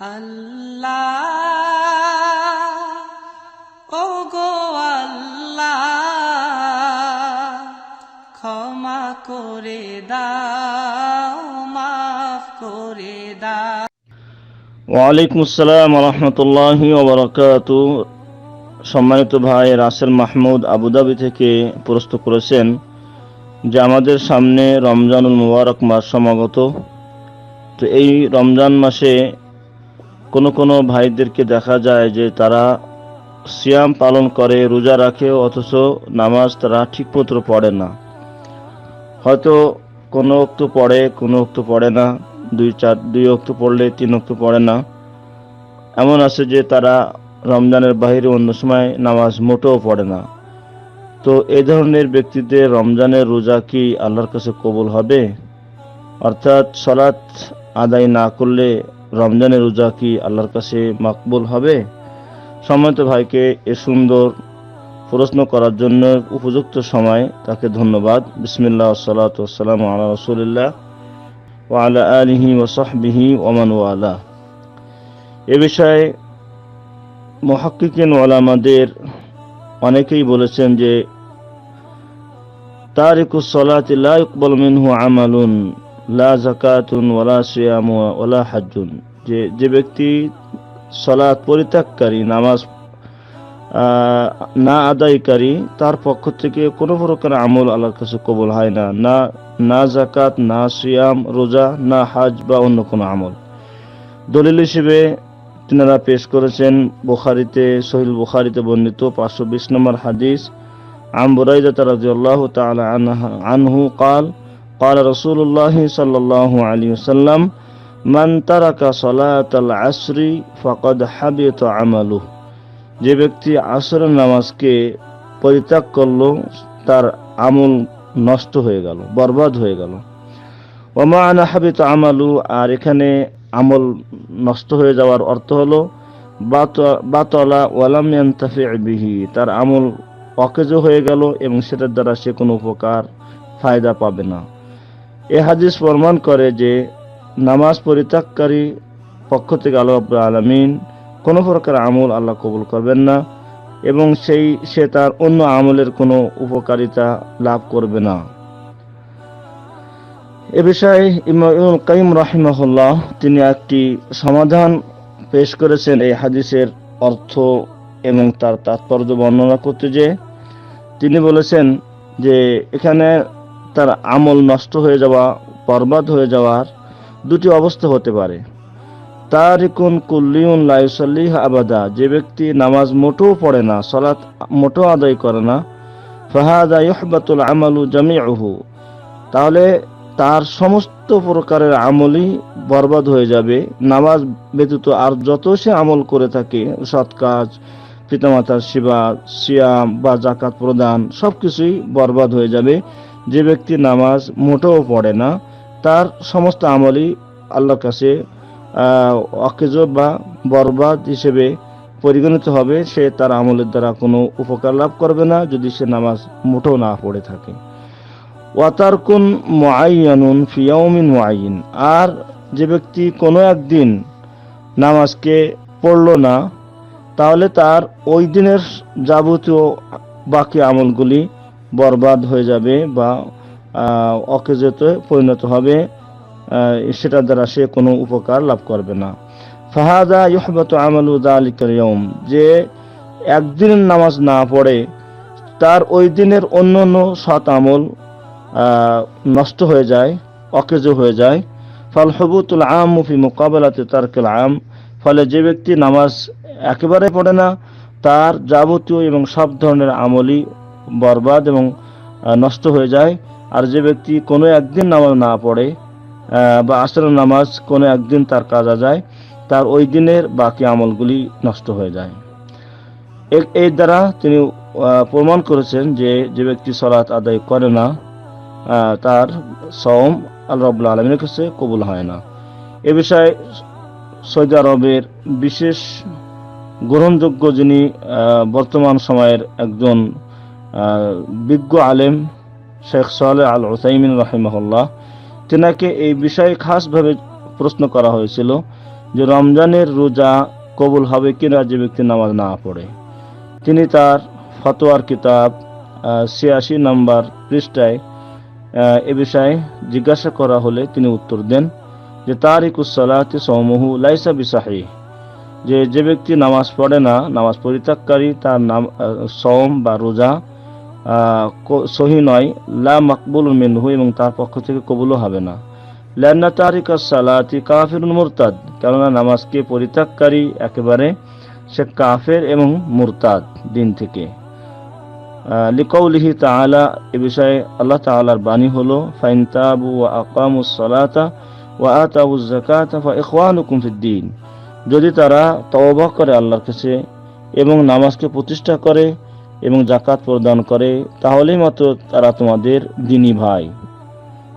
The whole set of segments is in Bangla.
আল্লাহ ও গো আল্লাহ, ক্ষমা করে দাও, মাফ করে দাও। ওয়ালাইকুম আসসালাম রহমতুল্লাহি সম্মানিত ভাই রাসেল মাহমুদ আবুধাবি থেকে প্রস্তুত করেছেন যে আমাদের সামনে রমজানুল মুবারক মাস সমাগত। তো এই রমজান মাসে কোনো কোনো ভাইদেরকে দেখা যায় যে তারা সিয়াম পালন করে, রোজা রাখে, অথচ নামাজ তারা ঠিকমতো পড়ে না। হয়তো কোনো অক্ত পড়ে, কোনো অক্ত পড়ে না, দুই চার, দুই অক্ত পড়লে তিন অক্ত পড়ে না। এমন আছে যে তারা রমজানের বাইরে অন্য সময় নামাজ মোটেও পড়ে না। তো এই ধরনের ব্যক্তিদের রমজানের রোজা কি আল্লাহর কাছে কবুল হবে? অর্থাৎ সলাৎ আদায় না করলে রমজানের রোজা কি আল্লাহর কাছে মাকবুল হবে? সম্মানিত ভাইকে এ সুন্দর প্রশ্ন করার জন্য উপযুক্ত সময়, তাকে ধন্যবাদ। বিসমিল্লাহ সালাত সালাম আলা রসুলিল্লাহ ওয়ালা আলিহি ওসহবিহি ওমান ওয়ালা। এ বিষয়ে মহাক্কিকিন ওলামাদের অনেকেই বলেছেন যে, তারিকুস সলাতি লা ইকবাল মিনহু আমালুন। লা জাকাতুন ওলা সিয়াম ওলা হাজুন যে যে ব্যক্তি সলাৎ পরিত্যাগকারী, নামাজ না আদায়কারী, তার পক্ষ থেকে কোনো প্রকার আমল আল্লাহর কাছে কবল হয় না। না না জাকাত না সিয়াম, রোজা, না হাজ বা অন্য কোনো আমল। দলিল হিসেবে তিনারা পেশ করেছেন বুখারিতে সহিল বুখারিতে বর্ণিত পাঁচশো বিশ নম্বর হাদিস। আম তারা জল্লাহ আল্লাহ তালা আনহু কাল قال قال رسول الله صلى الله عليه وسلم من ترك صلاة العصر فقد حبط عمله যে ব্যক্তি আসরের নামাজকে পরিত্যাগ করলো তার আমল নষ্ট হয়ে গেল বরবাদ হয়ে গেল ওমা আনা হাবিত আমালু আর এখানে আমল নষ্ট হয়ে যাওয়ার অর্থ হলো বাত- বাতলা ওয়ালাম ইয়ান্তাফি বিহি তার আমল অকেজো হয়ে গেল এবং সেটার দ্বারা সে কোনো উপকার ফায়দা পাবে না এ হাদিস প্রমাণ করে যে নামাজ পরিত্যাগকারী পক্ষ থেকে আল্লাহ রাব্বুল আলামিন কোনো প্রকার আমল আল্লাহ কবুল করবেন না এবং সেই, সে তার অন্য আমলের কোনো উপকারিতা লাভ করবে না। এ বিষয়ে কাইম রাহিমাহুল্লাহ তিনি একটি সমাধান পেশ করেছেন এই হাদিসের অর্থ এবং তার তাৎপর্য বর্ণনা করতে যে তিনি বলেছেন যে এখানে তার আমল নষ্ট হয়ে যাওয়া, বরবাদ হয়ে যাওয়ার দুটি অবস্থা হতে পারে। তার তারিকুন কুল্লিউন লাইসল্লিহ আবাদা। যে ব্যক্তি নামাজ মোটেও পড়ে না সলাৎ মোটেও আদায় করে না, ফাহাদা ইহবাতুল আমালু জামিউহু। তাহলে তার সমস্ত প্রকারের আমলই বরবাদ হয়ে যাবে। নামাজ ব্যতীত আর যত সে আমল করে থাকে, সৎ কাজ, পিতামাতার সেবা, সিয়াম বা জাকাত প্রদান সব কিছুই বরবাদ হয়ে যাবে। যে ব্যক্তি নামাজ মোটেও পড়ে না, তার সমস্ত আমলই আল্লাহর কাছে অকেজ বা বরবাদ হিসেবে পরিগণিত হবে, সে তার আমলের দ্বারা কোনো উপকার লাভ করবে না যদি সে নামাজ মোটেও না পড়ে থাকে। ওয়াতারকুন মুআইয়ানুন ফিয়াউমিন মুআইন। আর যে ব্যক্তি কোনো একদিন নামাজকে পড়ল না, তাহলে তার ওই দিনের যাবতীয় বাকি আমলগুলি বরবাদ হয়ে যাবে বা অকেজতে পরিণত হবে সেটার দ্বারা সে কোনো উপকার লাভ করবে না। ফাহাদা ইহবাত আমালু দালিকাল ইয়ৌম যে একদিনের নামাজ না পড়ে, তার ওই দিনের অন্য অন্য সৎ আমল নষ্ট হয়ে যায়, অকেজ হয়ে যায়। ফল হবুতুল আম মুফি মোকাবেলাতে তারকেল আম, ফলে যে ব্যক্তি নামাজ একেবারে পড়ে না, তার যাবতীয় এবং সব ধরনের আমলই বরবাদ এবং নষ্ট হয়ে যায়। আর যে ব্যক্তি কোনো একদিন নামাজ না পড়ে বা আসর নামাজ কোনো একদিন তার কাজা যায়, তার ওই দিনের বাকি আমলগুলি নষ্ট হয়ে যায়। এর দ্বারা তিনি প্রমাণ করেছেন যে যে ব্যক্তি সলাৎ আদায় করে না তার সওম আল্লাহ রাব্বুল আলমিনের কাছে কবুল হয় না। এ বিষয়ে সৌদি আরবের বিশেষ গ্রহণযোগ্য যিনি বর্তমান সময়ের একজন বিজ্ঞ আলেম শেখ সালে আল ওসাইমিন রাহিমাহুল্লাহ, তেনাকে এই বিষয়ে খাসভাবে প্রশ্ন করা হয়েছিল যে রমজানের রোজা কবুল হবে কিনা যে ব্যক্তি নামাজ না পড়ে। তিনি তার ফতোয়ার কিতাব ছিয়াশি নম্বর পৃষ্ঠায় এ বিষয়ে জিজ্ঞাসা করা হলে তিনি উত্তর দেন যে তার তারিকুসলাতি সৌমহু লাইসা বিসাহি। যে যে ব্যক্তি নামাজ পড়ে না, নামাজ পরিত্যাগকারী, তার নাম সওম বা রোজা সহি নয়, লা মাকবুল মিনহু এবং তার পক্ষ থেকে কবুলও হবে না। লান্না তারিকা সালাতি কাফিরুন মুরতাদ, কেননা নামাজকে পরিত্যাগকারী একেবারে সে কাফের এবং মুরতাদ দিন থেকে। লিকৌলিহি তাআলা, এ বিষয়ে আল্লাহ তাআলার বাণী হলো, ফাইন তাবু ওয়া আকামুস সালাতা ওয়া আতাউজ যাকাতা ফা ইখওয়ানুকুম ফিদ্দিন যদি তারা তওবা করে আল্লাহর কাছে এবং নামাজকে প্রতিষ্ঠা করে এবং জাকাত প্রদান করে, তাহলেই মাত্র তারা তোমাদের দিনী ভাই।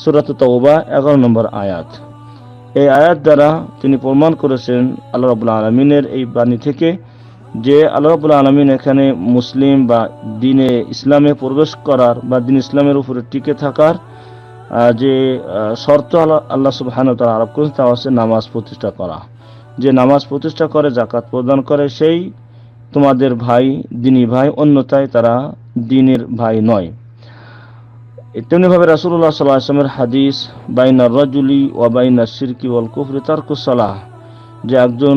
সুরাত তওবা, এগারো নম্বর আয়াত। এই আয়াত দ্বারা তিনি প্রমাণ করেছেন আল্লাহ রাবুল্লাহ আলমিনের এই বাণী থেকে যে আল্লাহ রাবুল্লাহ আলমিন এখানে মুসলিম বা দিনে ইসলামে প্রবেশ করার বা দিন ইসলামের উপরে টিকে থাকার যে শর্ত আল্লাহ আল্লাহ সুবহান তারা আরোপ করেছেন, তা হচ্ছে নামাজ প্রতিষ্ঠা করা। যে নামাজ প্রতিষ্ঠা করে জাকাত প্রদান করে, সেই তোমাদের ভাই, দিনী ভাই, অন্যথায় তারা দিনের ভাই নয়। তেমনিভাবে রাসুল্লাহ সাল্লাহ আসলামের হাদিস, বাইনা রজুলি ও বাইনা সিরকি ওয়াল কুফরি তারকুসালাহ যে একজন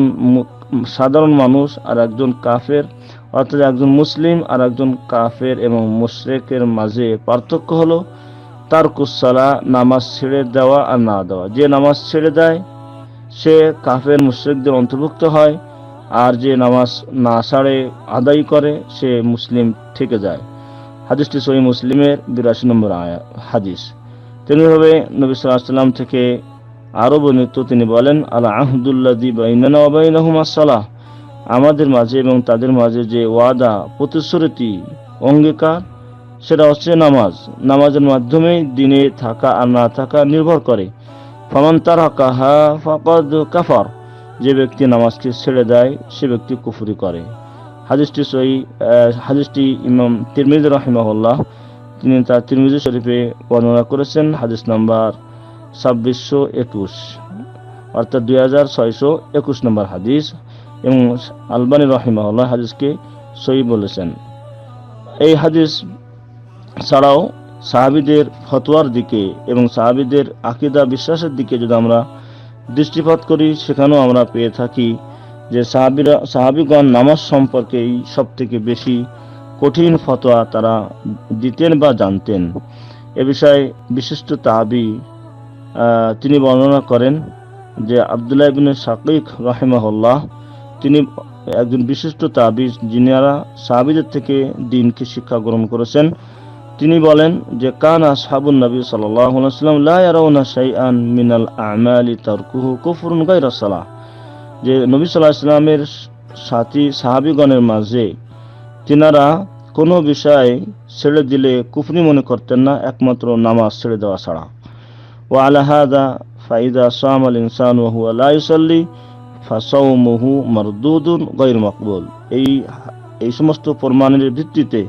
সাধারণ মানুষ আর একজন কাফের, অর্থাৎ একজন মুসলিম আর একজন কাফের এবং মুশরেকের মাঝে পার্থক্য হলো তারকুসালা নামাজ ছেড়ে দেওয়া আর না দেওয়া। যে নামাজ ছেড়ে দেয়, সে কাফের, মুশরিকদের অন্তর্ভুক্ত হয়। আর যে নামাজ না সাড়ে আদায় করে, সে মুসলিম থেকে যায়। হাদিসটি সহি মুসলিমের বিরাশি নম্বর আয়া, হাদিস। তেমনিভাবে নবী সাল্লাম থেকে আরও বর্ণিত। তিনি বলেন আলা আহদুল্লাদি বাইনানা ওবাইনাহুমা আমাদের মাঝে এবং তাদের মাঝে যে ওয়াদা, প্রতিশ্রুতি, অঙ্গীকার, সেটা হচ্ছে নামাজ। নামাজের মাধ্যমে দিনে থাকা আর না থাকা নির্ভর করে। ফমান তার কাহা ফাকদ কাফার। যে ব্যক্তি নামাজকে ছেড়ে দেয়, সে ব্যক্তি কুফুরি করে। হাদিসটি সই হাদিসটি ইমাম তিরমিজ রাহিমাহুল্লাহ, তিনি তার তিরমিজি শরীফে বর্ণনা করেছেন, হাদিস নাম্বার ছাব্বিশশো একুশ, অর্থাৎ দুই হাজার ছয়শো একুশ নম্বর হাদিস, এবং আলবানী রহিমাহুল্লাহ হাদিসকে সই বলেছেন। এই হাদিস ছাড়াও সাহাবিদের ফতোয়ার দিকে এবং সাহাবিদের আকিদা বিশ্বাসের দিকে যদি আমরা দৃষ্টিপাত করি, সেখানেও আমরা পেয়ে থাকি যে সাহাবিরা, সাহাবিগণ নামাজ সম্পর্কেই সব থেকে বেশি কঠিন ফতোয়া তারা দিতেন বা জানতেন। এ বিষয়ে বিশিষ্ট তাহাবি তিনি বর্ণনা করেন যে আবদুল্লাহ ইবিন শাকিক রাহিমাহুল্লাহ, তিনি একজন বিশিষ্ট তাবিজ যিনারা সাহাবিদের থেকে দিনকে শিক্ষা গ্রহণ করেছেন। তিনি বলেন যে, কান আসহাবুন নবী সাল্লাল্লাহু আলাইহি ওয়াসাল্লাম লা ইয়ারাউনা শাইআন মিনাল আমালি তারকুহু কুফরুন গায়রা সালাহ। যে নবী সাল্লাল্লাহু আলাইহি ওয়াসাল্লামের সাথী, সাহাবিগণের মাঝে তিনারা কোনো বিষয় ছেড়ে দিলে কুফরি মনে করতেন না, একমাত্র নামাজ ছেড়ে দেওয়া ছাড়া। ও আলাহাদা ফাইদা সাম আল ইনসান ওহু ইসল্লি ফাসাউমহু মারদুদুন গৈর মকবুল। এই এই সমস্ত প্রমাণের ভিত্তিতে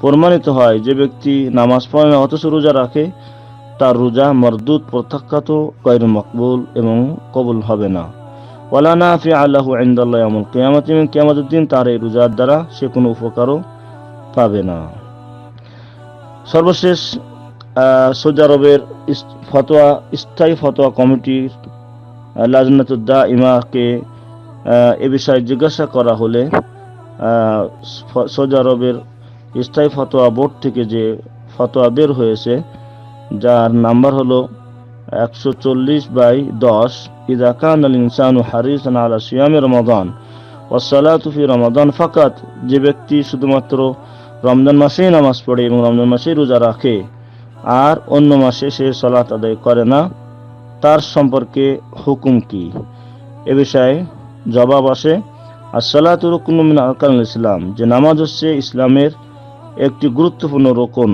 প্রমাণিত হয় যে ব্যক্তি নামাজ পড়ে না, অথচ রোজা রাখে, তার রোজা মরদুদ প্রত্যাখ্যাত গৈর মকবুল এবং কবুল হবে না। ওয়ালানা ফি আল্লাহু ইনদাল্লাহ আমল কিয়ামত এবং কিয়ামতের দিন তার এই রোজার দ্বারা সে কোনো উপকারও পাবে না। সর্বশেষ সৌদি আরবের ফতোয়া, স্থায়ী ফতোয়া কমিটির লাজনাতুদ্দা ইমাকে এ বিষয়ে জিজ্ঞাসা করা হলে সৌদি আরবের স্থায়ী ফতোয়া বোর্ড থেকে যে ফতোয়া বের হয়েছে, যার নাম্বার হলো একশো চল্লিশ বাই দশ, ইদা কান আল ইনসানু হারিসান আলা সিয়ামে রমাদান ওয়াসালাতু ফি রমাদান ফাকাত যে ব্যক্তি শুধুমাত্র রমজান মাসেই নামাজ পড়ে এবং রমজান মাসেই রোজা রাখে, আর অন্য মাসে সে সলাত আদায় করে না, তার সম্পর্কে হুকুম কি? এ বিষয়ে জবাব আসে, আসসালাতু রুকনুম মিন আরকানুল ইসলাম যে নামাজ হচ্ছে ইসলামের একটি গুরুত্বপূর্ণ রোকন।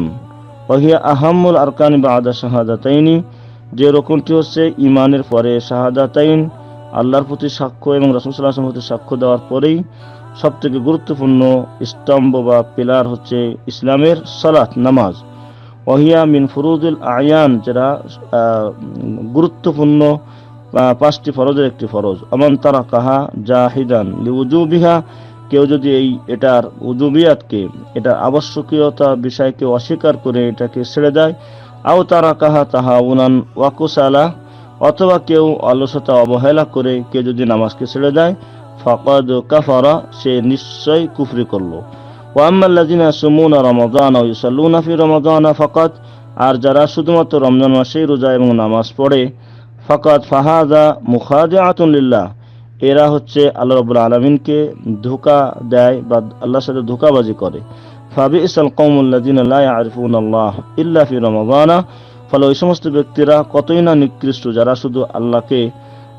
ওহিয়া আহাম্মুল আরকানি বা আদা শাহাদাতাইনি। যে রোকনটি হচ্ছে ইমানের পরে শাহাদাতাইন, আল্লাহর প্রতি সাক্ষ্য এবং রসুলামের প্রতি সাক্ষ্য দেওয়ার পরেই সব থেকে গুরুত্বপূর্ণ স্তম্ভ বা পিলার হচ্ছে ইসলামের সালাত, নামাজ। ওহিয়া মিন ফুরুদুল আয়ান, যেটা গুরুত্বপূর্ণ পাঁচটি ফরজের একটি ফরজ। অমন তারা কাহা জাহিদান লিউজুবিহা কেউ যদি এই, এটার উজুবিয়াতকে, এটার আবশ্যকীয়তা বিষয়কে অস্বীকার করে এটাকে ছেড়ে দেয়, আও তারা কাহা তাহা উনান ওয়াকুসালা, অথবা কেউ অলসতা অবহেলা করে কেউ যদি নামাজকে ছেড়ে দেয়, ফকদ কাফারা, সে নিশ্চয় কুফরি করল। ওয়াম্মাল্লাযিনা সুমুনা রমাদান ও ইউসাল্লুনা ফি রমাদান ফাকাত আর যারা শুধুমাত্র রমজান মাসেই রোজা এবং নামাজ পড়ে ফাকাত ফাহাদা মুখাদিআতুন লিল্লাহ এরা হচ্ছে আল্লাহ রাব্বুল আলামিনকে ধোঁকা দেয় বা আল্লাহর সাথে ধোঁকাবাজি করে। ফাবিসাল কওমুল্লাযিনা লা ইয়ারিফুনাল্লাহ ইল্লা ফি রমাদানা। ফলে ওই সমস্ত ব্যক্তিরা কতই না নিকৃষ্ট যারা শুধু আল্লাহকে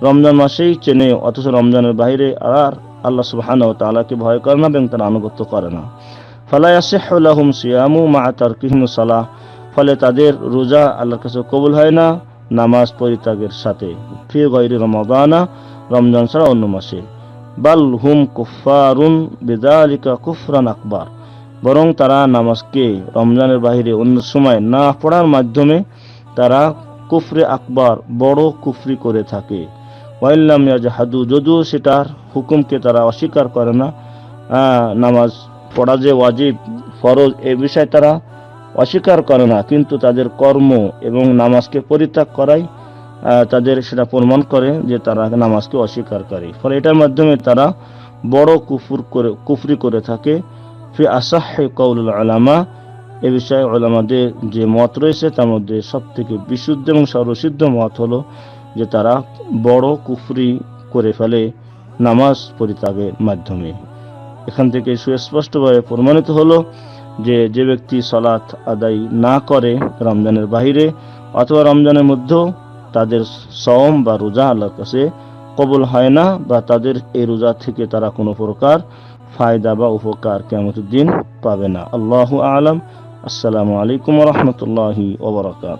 রমজান মাসেই চেনে, অথচ রমজানের বাইরে আর আল্লাহ সুবহানাহু ওয়া তাআলাকে ভয় করে না এবং তারা আনুগত্য করে না। ফালা ইয়াসিহু লাহুম সিয়ামু মা তারকিহিম সালাহ। ফলে তাদের রোজা আল্লাহর কাছে কবুল হয় না, নামাজ পরিত্যাগের সাথে। ফি গৈরি রমাদানা। রমজান ছাড়া অন্য মাসে। বাল হুম কুফারুন বিদালিকা কুফরান আকবার। বরং তারা নামাজকে রমজানের বাইরে অন্য সময় না পড়ার মাধ্যমে তারা কুফরে আকবার বড় কুফরি করে থাকে। ওয়াইল্লাম ইয়াজহাদু যদিও সেটার হুকুমকে তারা অস্বীকার করে না। নামাজ পড়া যে ওয়াজিব ফরজ এ বিষয়ে তারা অস্বীকার করে না। কিন্তু তাদের কর্ম এবং নামাজকে পরিত্যাগ আহ, তাদের সেটা প্রমাণ করে যে তারা নামাজকে অস্বীকার। করে ফলে এটার মাধ্যমে তারা বড় কুফুর করে, কুফরি করে থাকে। ফি আসাহে কৌলুল আলামা এ বিষয়ে ওলামাদের যে মত রয়েছে তার মধ্যে সব থেকে বিশুদ্ধ এবং সর্বসিদ্ধ মত হলো যে তারা বড় কুফরি করে ফেলে নামাজ পরিত্যাগের মাধ্যমে। এখান থেকে সুস্পষ্টভাবে প্রমাণিত হলো যে যে ব্যক্তি সলাৎ আদায় না করে রমজানের বাইরে অথবা রমজানের মধ্যেও তাদের সম বা রোজা আল্লাহর কাছে কবুল হয় না বা তাদের এই রোজা থেকে তারা কোনো প্রকার ফায়দা বা উপকার কেমতের দিন পাবে না। আল্লাহ আলম। আসসালামু আলাইকুম রহমতুল্লাহি ওবরাকাত